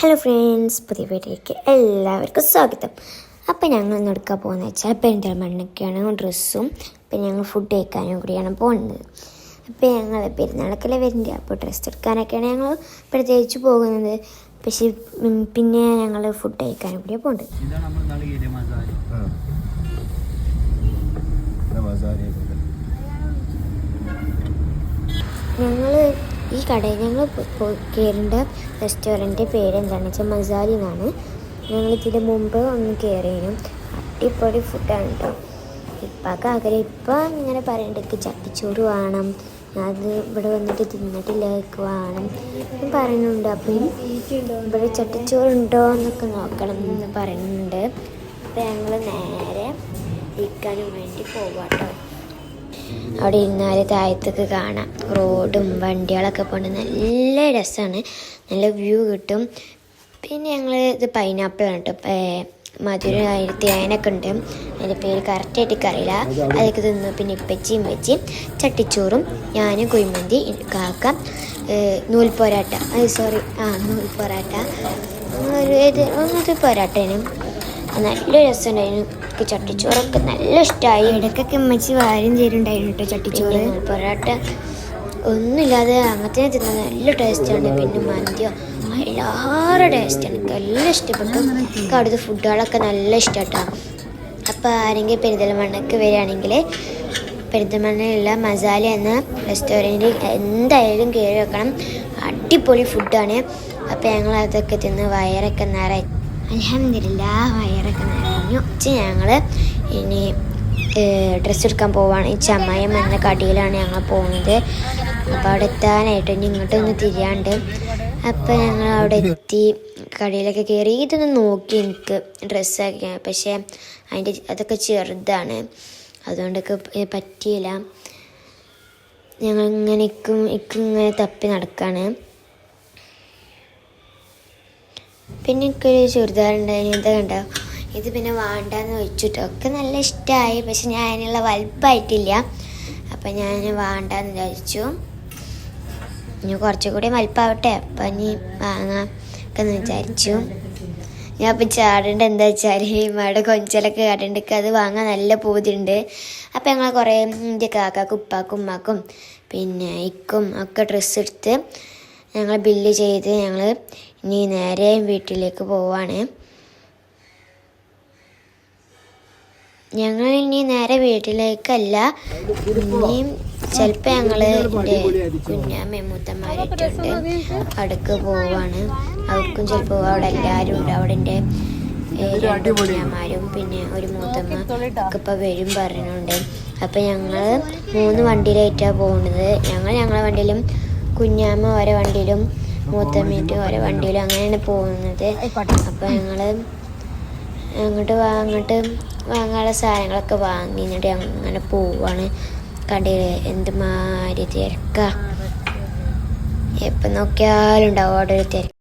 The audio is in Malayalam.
ഹലോ ഫ്രണ്ട്സ് പുതിയ വീട്ടിലേക്ക് എല്ലാവർക്കും സ്വാഗതം. അപ്പോൾ ഞങ്ങൾ ഇന്ന് എടുക്കാൻ പോകുന്നത് വെച്ചാൽ പെരിന്തൽമണ്ണൊക്കെയാണ് ഡ്രസ്സും പിന്നെ ഞങ്ങൾ ഫുഡ് കഴിക്കാനും കൂടിയാണ് പോകുന്നത്. അപ്പോൾ ഞങ്ങൾ പെരുന്നാളൊക്കെ വരുന്നുണ്ട് അപ്പോൾ ഡ്രസ്സ് എടുക്കാനൊക്കെയാണ് ഞങ്ങൾ പ്രത്യേകിച്ച് പോകുന്നത്. പക്ഷേ പിന്നെ ഞങ്ങൾ ഫുഡ് കഴിക്കാനും കൂടിയാണ് പോകുന്നത് നമ്മൾ നാളെ കയറിയ മസാല. ഞങ്ങൾ ഈ കടയിൽ ഞങ്ങൾ കയറേണ്ട റെസ്റ്റോറന്റ് പേര് എന്താണെന്ന് വെച്ചാൽ മസാലി എന്നാണ്. ഞങ്ങൾ ഇതിന് മുമ്പ് ഒന്ന് കയറിയിരുന്നു. അടിപൊളി ഫുഡാണ് കേട്ടോ ഇപ്പൊക്കെ ആഗ്രഹം ഇപ്പം ഇങ്ങനെ പറയേണ്ടത് ചട്ടിച്ചോറ് വേണം അത് ഇവിടെ വന്നിട്ട് തിന്നിട്ടില്ല വേണം എന്ന് പറയുന്നുണ്ട്. അപ്പം ഇവിടെ ചട്ടിച്ചോറ് ഉണ്ടോ എന്നൊക്കെ നോക്കണം എന്ന് പറയുന്നുണ്ട്. അപ്പം ഞങ്ങൾ നേരെ ഇരിക്കാനും വേണ്ടി പോവാട്ടോ. അവിടെ ഇരുന്നാൽ താഴത്തേക്ക് കാണാം. റോഡും വണ്ടികളൊക്കെ പോകണ്ട നല്ല രസമാണ് നല്ല വ്യൂ കിട്ടും. പിന്നെ ഞങ്ങൾ ഇത് പൈനാപ്പിൾ ആണ് കേട്ടോ മധുര അതിനൊക്കെ ഉണ്ട്. അതിന്റെ പേര് കറക്റ്റായിട്ട് അറിയില്ല. അതൊക്കെ തിന്നു പിന്നെ ഇപ്പച്ചിയും വെച്ചിയും ചട്ടിച്ചോറും ഞാനും കുഴിമന്തി കാക്ക നൂൽ പൊറാട്ട സോറി ആ നൂൽ പൊറാട്ട ഒരു ഇത് ഒന്നത്തെ പൊറാട്ടേനും നല്ല രസമുണ്ടായിരുന്നു. എനിക്ക് ചട്ടിച്ചോറൊക്കെ നല്ല ഇഷ്ടമായി ഇടയ്ക്കൊക്കെ അമ്മച്ചി വാരം ചേരുണ്ടായിരുന്നു കേട്ടോ ചട്ടിച്ചോറ്. പൊറോട്ട ഒന്നുമില്ലാതെ അങ്ങനത്തെ തിന്നാൻ നല്ല ടേസ്റ്റാണ് പിന്നെ മന്തിയോ എല്ലാവരുടെ ടേസ്റ്റാണ് എനിക്ക് എല്ലാം ഇഷ്ടപ്പെട്ടു. എനിക്ക് അവിടുത്തെ ഫുഡുകളൊക്കെ നല്ല ഇഷ്ടമാട്ടോ അപ്പോൾ ആരെങ്കിലും പെരിന്തൽമണ്ണക്ക് വരികയാണെങ്കിൽ പെരിന്തൽമണ്ണയിലുള്ള മസാല എന്ന റെസ്റ്റോറന്റിൽ എന്തായാലും കയറി വെക്കണം അടിപൊളി ഫുഡാണ് അപ്പോൾ ഞങ്ങൾ അതൊക്കെ തിന്ന് വയറൊക്കെ നിറ അലഹമില്ല വയറൊക്കെ നിറഞ്ഞു ഉച്ച ഞങ്ങൾ ഇനി ഡ്രസ്സ് എടുക്കാൻ പോവാണ്. ഈ ചമയം എന്ന കടയിലാണ് ഞങ്ങൾ പോകുന്നത് അപ്പോൾ അവിടെ എത്താനായിട്ട് ഇനി ഇങ്ങോട്ടൊന്ന് തിരിയാണ്ട്. അപ്പോൾ ഞങ്ങൾ അവിടെ എത്തി. കടയിലൊക്കെ കയറി ഇതൊന്ന് നോക്കി എനിക്ക് ഡ്രസ്സൊക്കെ പക്ഷേ അതിന്റെ അതൊക്കെ ചെറുതാണ്. അതുകൊണ്ടൊക്കെ പറ്റിയില്ല. ഞങ്ങൾ ഇങ്ങനെ ഇക്കും ഇക്കും ഇങ്ങനെ തപ്പി നടക്കാണ്. പിന്നെ എനിക്കൊരു ചുരിദാറുണ്ടായിരുന്നു ഇതാ കണ്ടോ? ഇത് പിന്നെ വേണ്ടെന്ന് വെച്ചിട്ട് ഒക്കെ നല്ല ഇഷ്ടമായി പക്ഷെ ഞാൻ അതിനുള്ള വലുപ്പമായിട്ടില്ല അപ്പം ഞാൻ വേണ്ടെന്ന് വിചാരിച്ചു. ഇനി കുറച്ചും കൂടി വലുപ്പാവട്ടെ. അപ്പം ഇനി വാങ്ങാം ഒക്കെ എന്ന് വിചാരിച്ചു. ഞാൻ ഇപ്പം ചാടേണ്ട എന്താ വെച്ചാൽ ഇവിടെ കൊഞ്ചലൊക്കെ കാട്ടുണ്ടെങ്കിൽ അത് വാങ്ങാൻ നല്ല പൂതിയുണ്ട്. അപ്പം ഞങ്ങൾ കുറേ എന്റെ കാക്കാക്കും ഉപ്പാക്കും ഉമ്മാക്കും പിന്നെ ഇക്കും ഒക്കെ ഡ്രസ്സ് എടുത്ത് ഞങ്ങൾ ബില്ല് ചെയ്ത് ഞങ്ങൾ ഇനി നേരെ വീട്ടിലേക്ക് പോവാണ്. ഞങ്ങൾ ഇനി നേരെ വീട്ടിലേക്കല്ല. ഇനിയും ചിലപ്പോൾ ഞങ്ങൾ എന്റെ അടുക്ക് പോവാണ്. അവർക്കും ചിലപ്പോൾ അവിടെ എല്ലാവരും ഉണ്ട്. അവിടെ എന്റെ രണ്ട് കുഞ്ഞാമാരും പിന്നെ ഒരു മൂത്തമ്മ ഒക്കെ വരും പറയുന്നുണ്ട് അപ്പം ഞങ്ങൾ മൂന്ന് വണ്ടിയിലായിട്ടാണ് പോകുന്നത് ഞങ്ങൾ ഞങ്ങളെ വണ്ടിയിലും കുഞ്ഞാമ്മ ഓരോ വണ്ടിയിലും മൂത്തമ്മയിട്ട് ഓരോ വണ്ടിയിലും അങ്ങനെയാണ് പോകുന്നത്. അപ്പം ഞങ്ങൾ അങ്ങോട്ട് അങ്ങോട്ട് വാങ്ങാനുള്ള സാധനങ്ങളൊക്കെ വാങ്ങി എന്നിട്ട് അങ്ങനെ പോവാണ്. കണ്ടില്ല? എന്തുമാതിരി തിരക്ക. എപ്പം നോക്കിയാലും ഉണ്ടാവും അവിടെ ഒരു തിരക്ക്.